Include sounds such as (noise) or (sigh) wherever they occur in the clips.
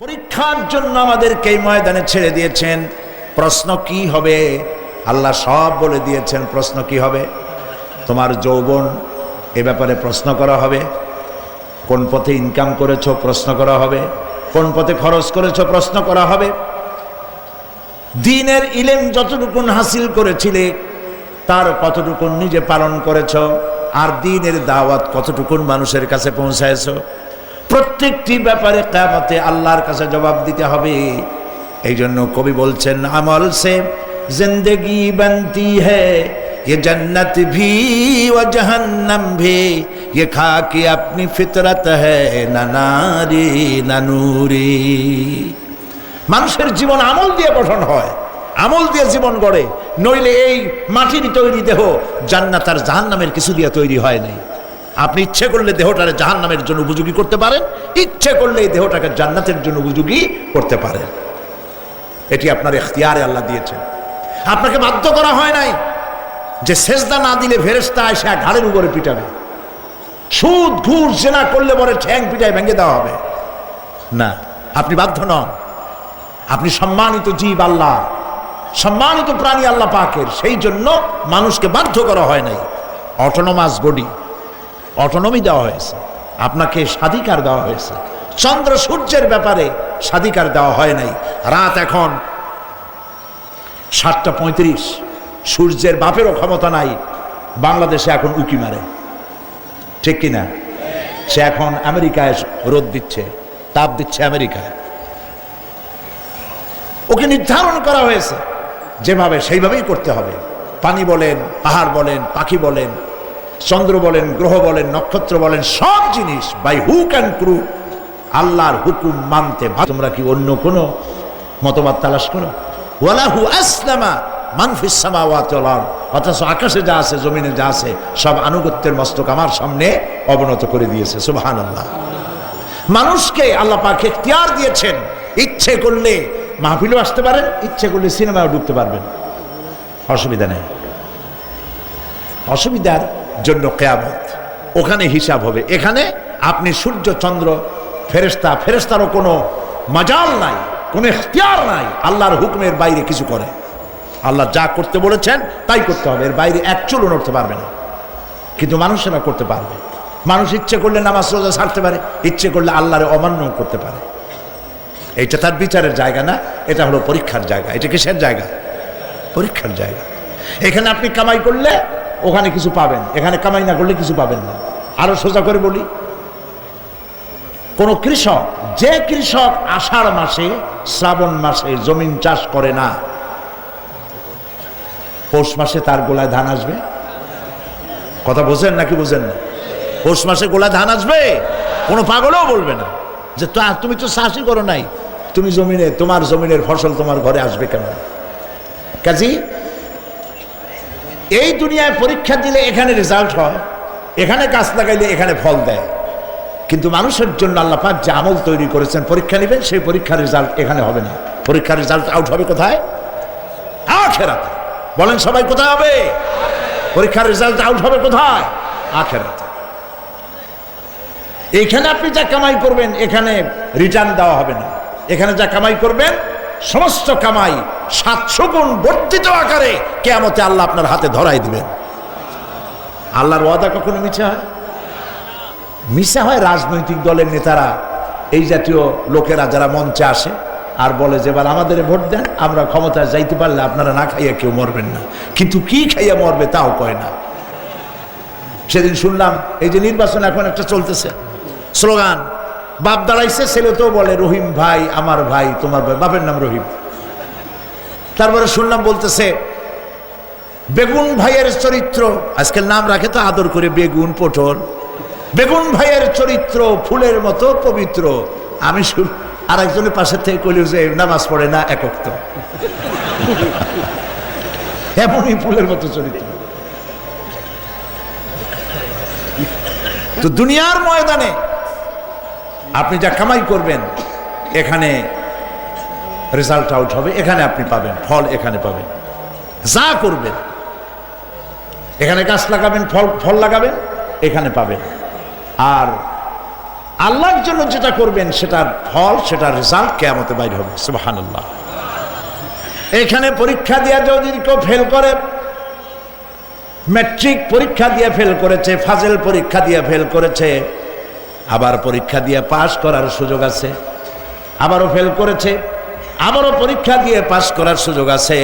পরীক্ষার জন্য আমাদেরকে এই ময়দানে ছেড়ে দিয়েছেন। প্রশ্ন কি হবে? আল্লাহ সব বলে দিয়েছেন, প্রশ্ন কি হবে? তোমার যৌবন এ ব্যাপারে প্রশ্ন করা হবে। কোন পথে ইনকাম করেছ, প্রশ্ন করা হবে। কোন পথে খরচ করেছ, প্রশ্ন করা হবে। দিনের ইলেম যতটুকুন হাসিল করেছিলে, তার কতটুকুন নিজে পালন করেছ, আর দিনের দাওয়াত কতটুকুন মানুষের কাছে পৌঁছায়ছ। প্রত্যেকটি ব্যাপারে কেমতে আল্লাহর কাছে জবাব দিতে হবে এই জন্য কবি বলছেন আমল সে জিন্দগি बनती है ये जन्नत भी व जहन्नम भी ये खाकी अपनी फितरत है ना नारी ना नूरी মানুষের জীবন আমল দিয়ে গঠন হয় আমল দিয়ে জীবন গড়ে নইলে এই মাটির তৈরি দেহ জান্নাত আর জাহান নামের কিছু দিয়ে তৈরি হয় নাই আপনি ইচ্ছে করলে দেহটারে জাহান নামের জন্য উপযোগী করতে পারেন, ইচ্ছে করলে এই দেহটাকে জান্নাতের জন্য উপযোগী করতে পারেন। এটি আপনার এখতিয়ারে আল্লাহ দিয়েছেন। আপনাকে বাধ্য করা হয় নাই যে সেজদা না দিলে ফেরেস্তা এসে ঘাড়ের উপরে পিটাবে। সুদ, ঘুষ, জেনা করলে পরে ঠ্যাং পিটায় ভেঙে দেওয়া হবে। না, আপনি বাধ্য নন। আপনি সম্মানিত জীব আল্লাহ, সম্মানিত প্রাণী আল্লাহ পাকের। সেই জন্য মানুষকে বাধ্য করা হয় নাই। Autonomous body. অটোনমি দেওয়া হয়েছে, আপনাকে স্বাধিকার দেওয়া হয়েছে। চন্দ্র সূর্যের ব্যাপারে স্বাধিকার দেওয়া হয় নাই। রাত এখন সাতটা পঁয়ত্রিশ, সূর্যের বাপেরও ক্ষমতা নাই, বাংলাদেশে এখন উকি মারে। ঠিক কিনা? সে এখন আমেরিকায় রোদ দিচ্ছে, তাপ দিচ্ছে আমেরিকায়। ওকে নির্ধারণ করা হয়েছে, যেভাবে সেইভাবেই করতে হবে। পানি বলেন, পাহাড় বলেন, পাখি বলেন চন্দ্র বলেন, গ্রহ বলেন, নক্ষত্র বলেন, সব জিনিস বাই হুক অ্যান্ড ক্রু আল্লাহর হুকুম মানতে তোমরা কি অন্য কোনো মতবাদ তালাশ করো? ওয়ালাহু আসলামা অথচ আকাশে যা আছে, জমিনে যা আছে, সব আনুগত্যের মস্তক আমার সামনে অবনত করে দিয়েছে। সুবহানাল্লাহ। মানুষকে আল্লাহ পাক এখতিয়ার দিয়েছেন, ইচ্ছে করলে মাহফিলও আসতে পারেন, ইচ্ছে করলে সিনেমাও ঢুকতে পারবেন। অসুবিধা নেই। অসুবিধার জন্য কেয়ামত। ওখানে হিসাব হবে। এখানে আপনি সূর্য, চন্দ্র ফেরেস্তা ফেরেস্তারও কোনো মজাল নাই, কোনো এখতিয়ার নাই। আল্লাহর হুকুমের বাইরে কিছু করে। আল্লাহ যা করতে বলেছেন তাই করতে হবে। এর বাইরে এক চুলও নড়তে পারবে না। কিন্তু মানুষেরা করতে পারবে। মানুষ ইচ্ছে করলে নামাজ রোজা ছাড়তে পারে, ইচ্ছে করলে আল্লাহরে অমান্য করতে পারে। এইটা তার বিচারের জায়গা না, এটা হলো পরীক্ষার জায়গা। এটা কিসের জায়গা? পরীক্ষার জায়গা। এখানে আপনি কামাই করলে ওখানে কিছু পাবেন, এখানে কামাই না করলে কিছু পাবেন না। আরও সোজা করে বলি, কোন কৃষক, যে কৃষক আষাঢ় মাসে, শ্রাবণ মাসে জমিন চাষ করে না, পৌষ মাসে তার গোলায় ধান আসবে? কথা বোঝেন নাকি বোঝেন না? পৌষ মাসে গোলা ধান আসবে? কোনো পাগলও বলবে না যে তুমি তো চাষই করো নাই, তুমি জমিনে, তোমার জমিনের ফসল তোমার ঘরে আসবে কেন? কাজী এই দুনিয়ায় পরীক্ষা দিলে এখানে রেজাল্ট হয়, এখানে গাছ লাগাইলে এখানে ফল দেয়। কিন্তু মানুষের জন্য আল্লাহ পাক যে আমল তৈরি করেছেন, পরীক্ষা নেবেন, সেই পরীক্ষার রেজাল্ট এখানে হবে না। পরীক্ষার রেজাল্ট আউট হবে কোথায়? আখেরাতে। বলেন সবাই কোথায় হবে? পরীক্ষার রেজাল্ট আউট হবে কোথায়? আখেরাতে। এখানে আপনি যা কামাই করবেন, এখানে রিটার্ন দেওয়া হবে না। এখানে যা কামাই করবেন সমস্ত কামাই সাতশো গুণ বর্ধিত আকারে কেয়ামতে আল্লাহ আপনার হাতে ধরাই দিবেন। আল্লাহর ওয়াদা কখনো মিছে হয়? মিশা হয় রাজনৈতিক দলের নেতারা, এই জাতীয় লোকেরা যারা মঞ্চে আসে আর বলে যে, এবার আমাদের ভোট দেন, আমরা ক্ষমতায় যাইতে পারলে আপনারা না খাইয়া কেউ মরবেন না। কিন্তু কি খাইয়া মরবে তাও কয় না। সেদিন শুনলাম, এই যে নির্বাচন এখন একটা চলতেছে। স্লোগান বাপ দাঁড়াইছে ছেলে তো বলে, রহিম ভাই, আমার ভাই, তোমার ভাই। বাপের নাম রহিম। তারপরে শুনলাম বলতেছে, বেগুন ভাইয়ের চরিত্র আজকাল নাম রাখে তো আদর করে, বেগুন পটল। বেগুন ভাইয়ের চরিত্র ফুলের মতো পবিত্র। আমি শুন আর একজনের পাশের থেকে কইল যে, নামাজ পড়ে না একক তো (laughs) এমনই ফুলের মতো চরিত্র। তো দুনিয়ার ময়দানে আপনি যা কামাই করবেন, এখানে রেজাল্ট আউট হবে। এখানে আপনি পাবেন, ফল এখানে পাবেন। যা করবেন, এখানে গাছ লাগাবেন, ফল ফল লাগাবেন, এখানে পাবেন। আর আল্লাহর জন্য যেটা করবেন, সেটার ফল, সেটার রেজাল্ট কেয়ামতে বাইর হবে। সুবহানাল্লাহ। এখানে পরীক্ষা দিয়ে যদি কেউ ফেল করে ম্যাট্রিক পরীক্ষা দিয়ে ফেল করেছে, ফাজেল পরীক্ষা দিয়ে ফেল করেছে আবার পরীক্ষা দিয়ে পাশ করার সুযোগ আছে। আবারও ফেল করেছে। আবারও পরীক্ষা দিয়ে পাশ করার সুযোগ আছে।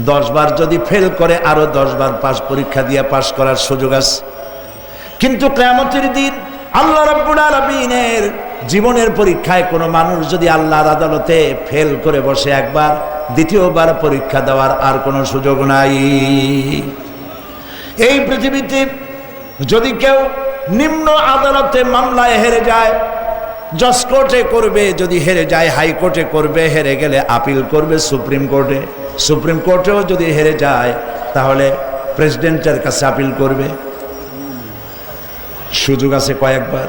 দশবার যদি ফেল করে আরও দশবার পাস পরীক্ষা দিয়ে পাশ করার সুযোগ আছে। কিন্তু কেয়ামতের দিন আল্লাহ রাব্বুল আলামিনের জীবনের পরীক্ষায় কোনো মানুষ যদি আল্লাহর আদালতে ফেল করে বসে একবার, দ্বিতীয়বার পরীক্ষা দেওয়ার আর কোনো সুযোগ নাই। এই পৃথিবীতে যদি কেউ নিম্ন আদালতে মামলায় হেরে যায়, জজ কোর্টে করবে, যদি হেরে যায় হাইকোর্টে করবে, হেরে গেলে আপিল করবে সুপ্রিম কোর্টে। সুপ্রিম কোর্টেও যদি হেরে যায়, তাহলে প্রেসিডেন্টের কাছে আপিল করবে। সুযোগ আছে কয়েকবার।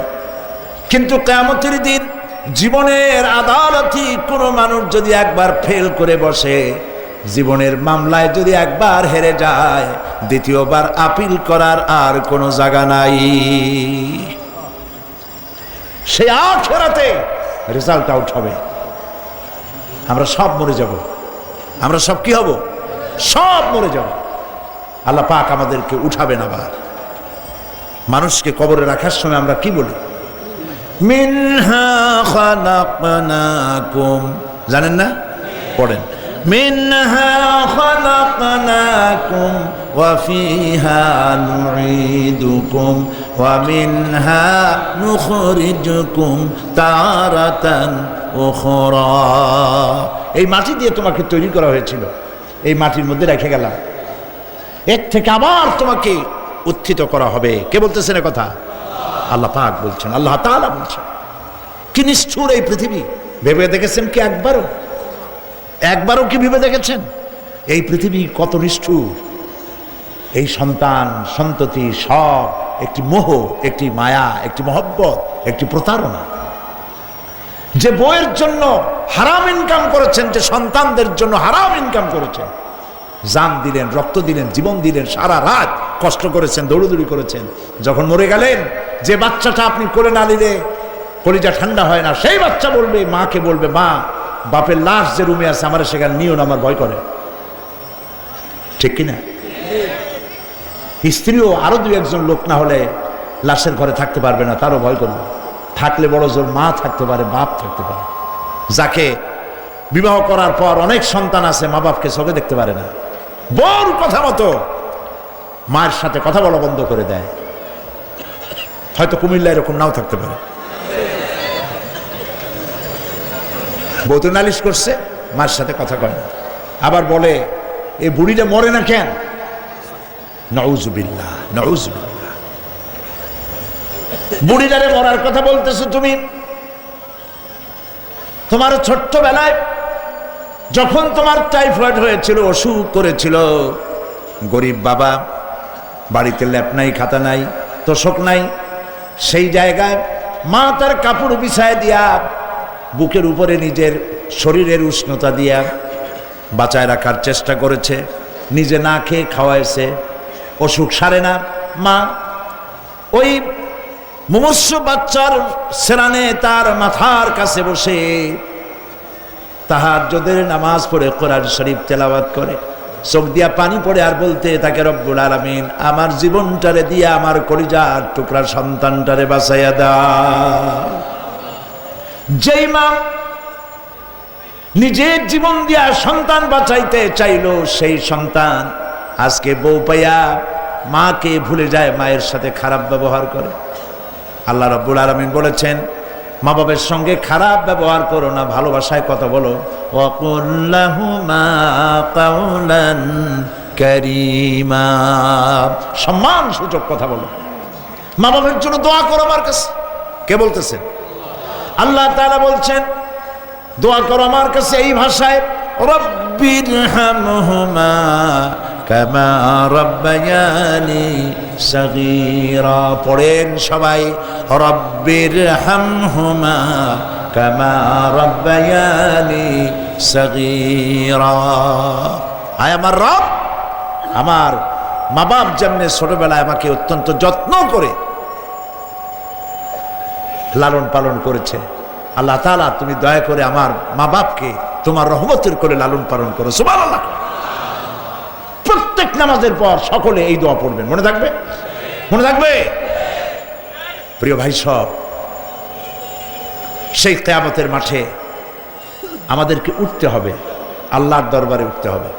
কিন্তু কেমতের দিন জীবনের আদালতই কোনো মানুষ যদি একবার ফেল করে বসে জীবনের মামলায় যদি একবার হেরে যায়, দ্বিতীয়বার আপিল করার আর কোনো জায়গা নাই। সে আখেরাতে রেজাল্ট আউট হবে। আমরা সব মরে যাব। আমরা সব কি হব? সব মরে যাব। আল্লাহ পাক আমাদেরকে উঠাবেন আবার। মানুষকে কবরে রাখার সময় আমরা কি বলি? মিনহা জানেন না? পড়েন। ওয়া ফিহা নুঈদুকুম ওয়া মিনহা নুখরিজুকুম তারাতান উখরা। এই মাটি দিয়ে তোমাকে তৈরি করা হয়েছিল। এই মাটির মধ্যে রেখে গেলাম। এর থেকে আবার তোমাকে উত্থিত করা হবে। কে বলতেছেন কথা? আল্লাহ পাক বলছেন। আল্লাহ তাআলা বলছেন। কি নিষ্ঠুর এই পৃথিবী। ভেবে দেখেছেন কি একবারও? একবারও কি ভেবে দেখেছেন? এই পৃথিবী কত নিষ্ঠুর। এই সন্তান, সন্ততি সব একটি মোহ, একটি মায়া, একটি মহব্বত, একটি প্রতারণা। যে বইয়ের জন্য হারাম ইনকাম করেছেন, যে সন্তানদের জন্য হারাম ইনকাম করেছেন, জান দিলেন, রক্ত দিলেন, জীবন দিলেন, সারা রাত কষ্ট করেছেন, দৌড়দৌড়ি করেছেন, যখন মরে গেলেন, যে বাচ্চাটা আপনি করে না নিলে কলিজা ঠান্ডা হয় না, সেই বাচ্চা বলবে, মাকে বলবে, মা বাপের লাশ যে রুমে আছে, আমার সেখানে নিও না, আমার ভয় করে। ঠিক কিনা? স্ত্রীও আরও দু একজন লোক না হলে লাশের ঘরে থাকতে পারবে না, তারও ভয় করবে। থাকলে বড় জোর মা থাকতে পারে, বাপ থাকতে পারে। যাকে বিবাহ করার পর অনেক সন্তান আছে, মা বাপকে চোখে দেখতে পারে না। বড় কথা মতো মায়ের সাথে কথা বলা বন্ধ করে দেয়। হয়তো কুমিল্লা এরকম নাও থাকতে পারে। বৌত নালিশ করছে, মার সাথে কথা কয় না। আবার বলে, এ বুড়িটা মরে না কেন? নউজুবিল্লাহ নউজুবিল্লাহ। বুড়িটারে মরার কথা বলতেছো তুমি? তোমার ছোট্টবেলায় যখন তোমার টাইফয়েড হয়েছিল, অসুখ করেছিল, গরিব বাবা, বাড়িতে ল্যাপ নাই, খাতা নাই, তোষক নাই, সেই জায়গায় মা তার কাপড় বিছায় দিয়া বুকের উপরে নিজের শরীরের উষ্ণতা দিয়া বাঁচায় রাখার চেষ্টা করেছে। নিজে না খেয়ে খাওয়াইছে। অসুখ সারে না। মা, ওই মুমস্য বাচ্চার সেরানে তার মাথার কাছে বসে তাহার যোদের নামাজ পড়ে কোরআন শরীফ তেলাওয়াত করে। চোখ দিয়া পানি পড়ে আর বলতে তাকে রব্বুল আলামিন, আমার জীবনটারে দিয়া, আমার কলিজার টুকরা সন্তানটারে বাঁচাইয়া দা যেই মা নিজের জীবন দিয়া সন্তান বাঁচাইতে চাইলো সেই সন্তান আজকে বউ পাইয়া মাকে ভুলে যায়, মায়ের সাথে খারাপ ব্যবহার করে। আল্লাহ রব্বুল আলমিন বলেছেন, মা বাবার সঙ্গে খারাপ ব্যবহার করো না, ভালোবাসায় কথা বলো। সম্মান সূচক কথা বলো। মা বাবার জন্য দোয়া করো আমার কাছে। কে বলতেছেন আল্লাহ তাআলা বলছেন, দোয়া করো আমার কাছে এই ভাষায়, রব্বির পড়েন সবাই, রব্বির হামহুমা কামা রব্বায়ানি সগীরা। আয় আমার রব, আমার মা বাপ যেমনি ছোটবেলায় আমাকে অত্যন্ত যত্ন করে লালন পালন করেছে। আল্লাহ তালা তুমি দয়া করে আমার মা বাপকে তোমার রহমতের করে লালন পালন করো। সুবহানাল্লাহ। প্রত্যেক নামাজের পর সকলে এই দোয়া পড়বেন। মনে থাকবে? মনে থাকবে? প্রিয় ভাই সব, সেই কেয়ামতের মাঠে আমাদেরকে উঠতে হবে। আল্লাহর দরবারে উঠতে হবে।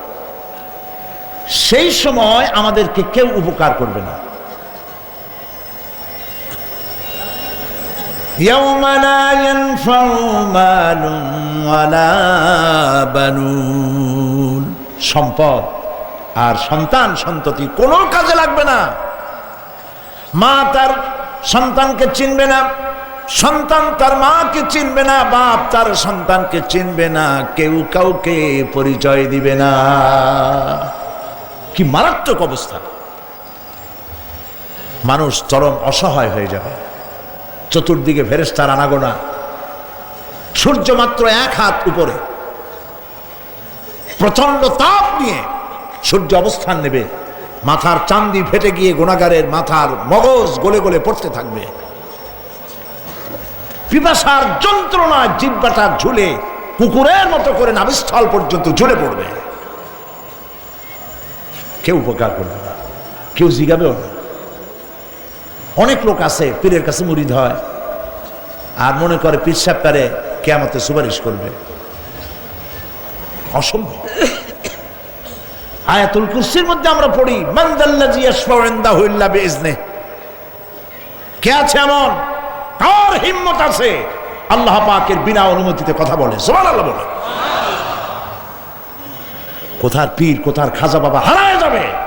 সেই সময় আমাদেরকে কেউ উপকার করবে না। يوم لا ينفع مال ولا بنون সম্পদ আর সন্তান সন্ততি কোনো কাজে লাগবে না মা তার সন্তানকে চিনবে না সন্তান তার মাকে চিনবে না বাপ তার সন্তানকে চিনবে না কেউ কাউকে পরিচয় দিবে না কি মারাত্মক অবস্থা মানুষ চরম অসহায় হয়ে যাবে চতুর্দিকে ফেরেস্তার আনাগোনা। সূর্য মাত্র এক হাত উপরে। প্রচণ্ড তাপ নিয়ে সূর্য অবস্থান নেবে। মাথার চান্দি ফেটে গিয়ে গোনাগারের মাথার মগজ গলে গলে পড়তে থাকবে। পিপাসার যন্ত্রণা জিব্বাটা ঝুলে কুকুরের মতো করে নাবিস্থল পর্যন্ত ঝুলে পড়বে। কেউ উপকার করবে না। কেউ জিগাবেও না। অনেক লোক আছে, পীরের কাছে মুরিদ হয়। আর মনে করে পীর সাহেব তারে কেয়ামতে সুপারিশ করবে। অসম্ভব। আয়াতুল কুরসির মধ্যে আমরা পড়ি বিইজনে কে আছে এমন? কার হিম্মত আছে? আল্লাহ পাকের বিনা অনুমতিতে কথা বলে। সুবহানাল্লাহ বলে। কোথার পীর, কোথার খাজা বাবা হারায় যাবে?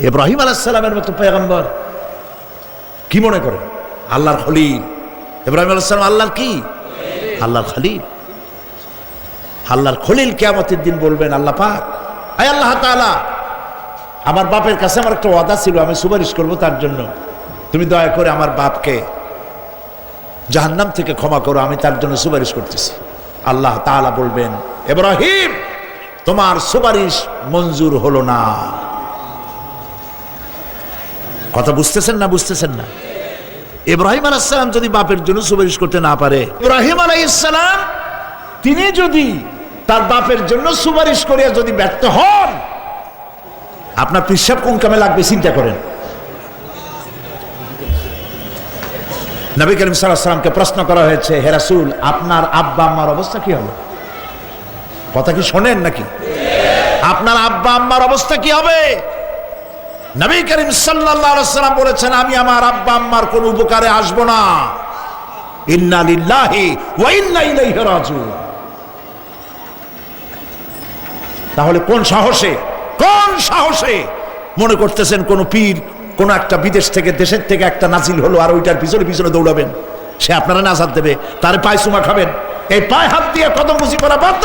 ইব্রাহিম আলাইসালামের মতো পেগম্বর কি মনে করে? আল্লাহর খলিল। ইব্রাহিম আলাইসালাম আল্লাহর কি? আল্লাহর খলিল। আল্লাহর খলিল কেয়ামতের দিন বলবেন, আল্লাহ পাক, আয় আল্লাহ তাআলা, আমার বাপের কাছে আমার একটা ওয়াদা ছিল, আমি সুপারিশ করব তার জন্য। তুমি দয়া করে আমার বাপকে জাহান্নাম থেকে ক্ষমা করো, আমি তার জন্য সুপারিশ করতেছি। আল্লাহ তাআলা বলবেন, ইব্রাহিম, তোমার সুপারিশ মঞ্জুর হলো না। কথা বুঝতেছেন না বুঝতেছেন না? ইব্রাহিম আলাইসালাম যদি বাপের জন্য সুপারিশ করতে না পারে, ইব্রাহিম আলাইসালাম তিনি যদি তার বাপের জন্য সুপারিশ করিয়া যদি ব্যর্থ হন, আপনার পিসাব কোন কামে লাগবে চিন্তা করেন। নবী করিম সাল্লামকে প্রশ্ন করা হয়েছে হেরাসুল আপনার আব্বা আম্মার অবস্থা কি হবে? কথা কি শোনেন নাকি? আপনার আব্বা আম্মার অবস্থা কি হবে? নবী করিম সাল্লাম বলেছেন, আমি আমার আব্বা আম্মার কোন উপকারে আসব না। তাহলে কোন সাহসে কোন সাহসে মনে করতেছেন কোন পীর, কোন একটা বিদেশ থেকে, দেশের থেকে একটা নাজিল হলো আর ওইটার পিছনে পিছনে দৌড়াবেন? সে আপনারা নাজাদ দেবে, তার পায়ে চুমা খাবেন। এই পায়ে হাত দিয়ে কদম বুঝি করা বাদ।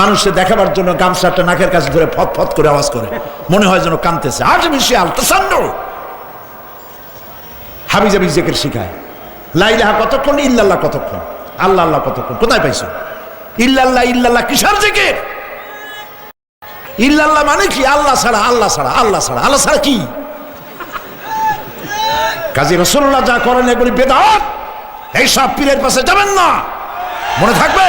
মানুষে দেখাবার জন্য গামছাটা নাকের কাছে ধরে ফত ফত করে আওয়াজ করে। মনে হয় যেন কানতেছে আজ বিশাল তাসান্ন হাবিজাবি জেকের শিখায়। লাইলাহা কতক্ষণ? ইল্লাল্লাহ কতক্ষণ? আল্লাহ আল্লাহ কতক্ষণ? কোথায় পাইছো? ইল্লাল্লাহ ইল্লাল্লাহ কিসার জেকের? ইল্লাল্লাহ মানে কি? আল্লাহ ছাড়া আল্লাহ ছাড়া আল্লাহ ছাড়া। আল্লাহ ছাড়া কি? কাজী রসুল্লাহ যা করেন এগুলি বেদাত। এইসব পীরের পাশে যাবেন না। মনে থাকবে?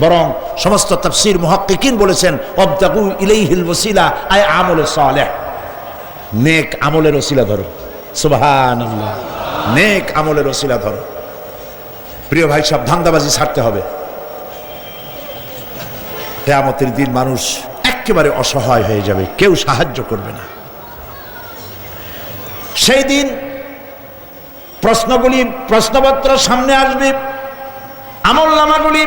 বরং সমস্ত তাফসির মুহাক্কিকিন বলেছেন অবদাকু ইলাইহিল ওসিলা আয় আমলে সালেহ। নেক আমলের ওসিলা ধরো। সুবহানাল্লাহ। নেক আমলের ওসিলা ধরো। প্রিয় ভাই, সব ধান্দাবাজি ছাড়তে হবে। কেয়ামতের দিন মানুষ একেবারে অসহায় হয়ে যাবে, কেউ সাহায্য করবে না। সেই দিন প্রশ্নগুলি, প্রশ্নপত্র সামনে আসবে, আমল নামাগুলি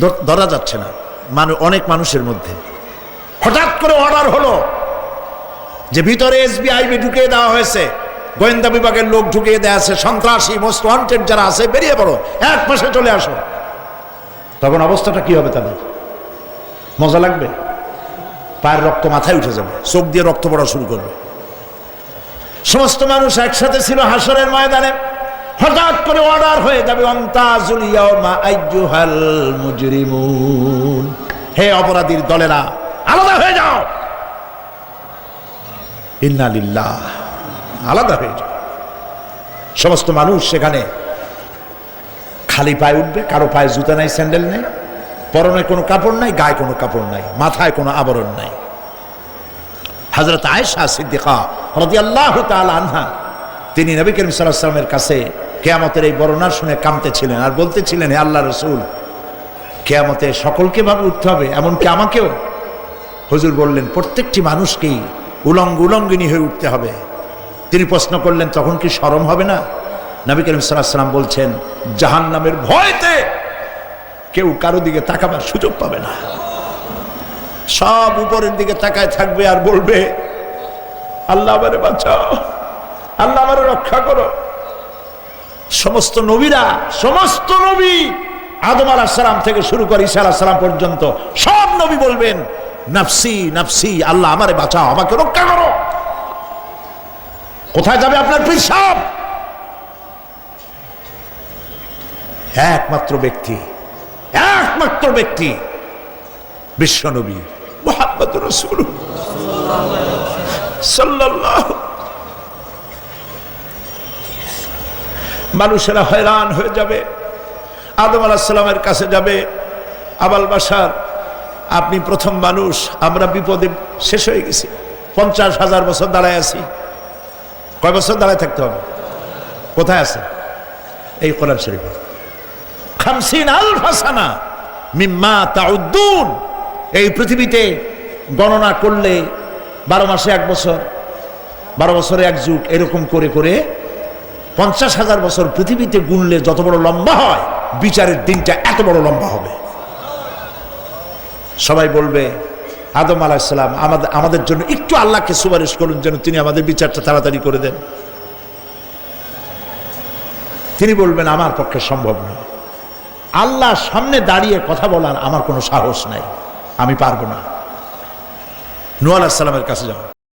ধর- যাচ্ছে না। মানে অনেক মানুষের মধ্যে। হঠাৎ করে অর্ডার হলো যে ভিতরে এসবিআইবি ঢুকিয়ে দেওয়া হয়েছে। গোয়েন্দা বিভাগের লোক ঢুকিয়ে দেওয়া আছে, সন্ত্রাসী মোস্ট ওয়ান্টেড যারা আছে, বেরিয়ে পড়ো, এক পাশে চলে আসো। তখন অবস্থাটা কি হবে তাদের? মজা লাগবে? পায়ের রক্ত মাথায় উঠে যাবে, চোখ দিয়ে রক্ত পড়া শুরু করবে। সমস্ত মানুষ একসাথে ছিল হাসরের ময়দানে। হঠাৎ করে অর্ডার হয়ে যাবে হে অপরাধীর দলেরা, আলাদা হয়ে যাও। ইন্না লিল্লাহ, আলাদা হয়ে যাও। সমস্ত মানুষ সেখানে খালি পায়ে উঠবে, কারও পায়ে জুতা নাই, স্যান্ডেল নেই, পরনে কোনো কাপড় নাই, গায়ে কোনো কাপড় নাই, মাথায় কোনো আবরণ নাই। হজরত আয়েশা সিদ্দিকা রদি আল্লাহ আনহা, তিনি নবী করিম সাল্লামের কাছে কেয়ামতের এই বর্ণনা শুনে কামতেছিলেন আর বলতেছিলেন, হে আল্লাহ রসুল, কেয়ামতে সকলকে ভাবে উঠতে হবে, এমনকি আমাকেও। হুজুর বললেন, প্রত্যেকটি মানুষকেই উলঙ্গ উলঙ্গিনী হয়ে উঠতে হবে। তিনি প্রশ্ন করলেন, তখন কি শরম হবে না? নবী করিম সাল্লাম বলছেন জাহান নামের ভয়তে কেউ কারও দিকে তাকাবার সুযোগ পাবে না। সব উপরের দিকে তাকায় থাকবে আর বলবে, আল্লাহ আমারে আল্লাহ আমারে রক্ষা করো। সমস্ত নবীরা, সমস্ত নবী আদম আলাহ সালাম থেকে শুরু করে ঈসা আলাহ সালাম পর্যন্ত সব নবী বলবেন, নাফসি নাফসি, আল্লাহ আমারে বাঁচাও, আমাকে রক্ষা করো। কোথায় যাবে আপনার পিসাব একমাত্র ব্যক্তি একমাত্র ব্যক্তি বিশ্বনবী মোহাম্মদ রসুল সাল্লাল্লাহু মানুষেরা হয়রান হয়ে যাবে। আদম আলাহিসাল্লামের কাছে যাবে। আবাল বাসার আপনি প্রথম মানুষ, আমরা বিপদে শেষ হয়ে গেছি। পঞ্চাশ হাজার বছর দাঁড়ায় আছি। কয় বছর দাঁড়ায় থাকতে হবে? কোথায় আছে? এই কোরআন শরীফে। খামসিন আল ফাসানা মিম্মা তাউদ্দুন। এই পৃথিবীতে গণনা করলে বারো মাসে এক বছর, বারো বছরে এক যুগ, এরকম করে করে পঞ্চাশ হাজার বছর পৃথিবীতে গুনলে যত বড় লম্বা হয়, বিচারের দিনটা এত বড় লম্বা হবে। সবাই বলবে, আদম আলাহিসাল্লাম আমাদের আমাদের জন্য একটু আল্লাহকে সুপারিশ করুন যেন তিনি আমাদের বিচারটা তাড়াতাড়ি করে দেন। তিনি বলবেন, আমার পক্ষে সম্ভব নয়। আল্লাহ সামনে দাঁড়িয়ে কথা বলার আমার কোনো সাহস নাই। আমি পারব না। নু আলাহিসাল্লামের কাছে যাও।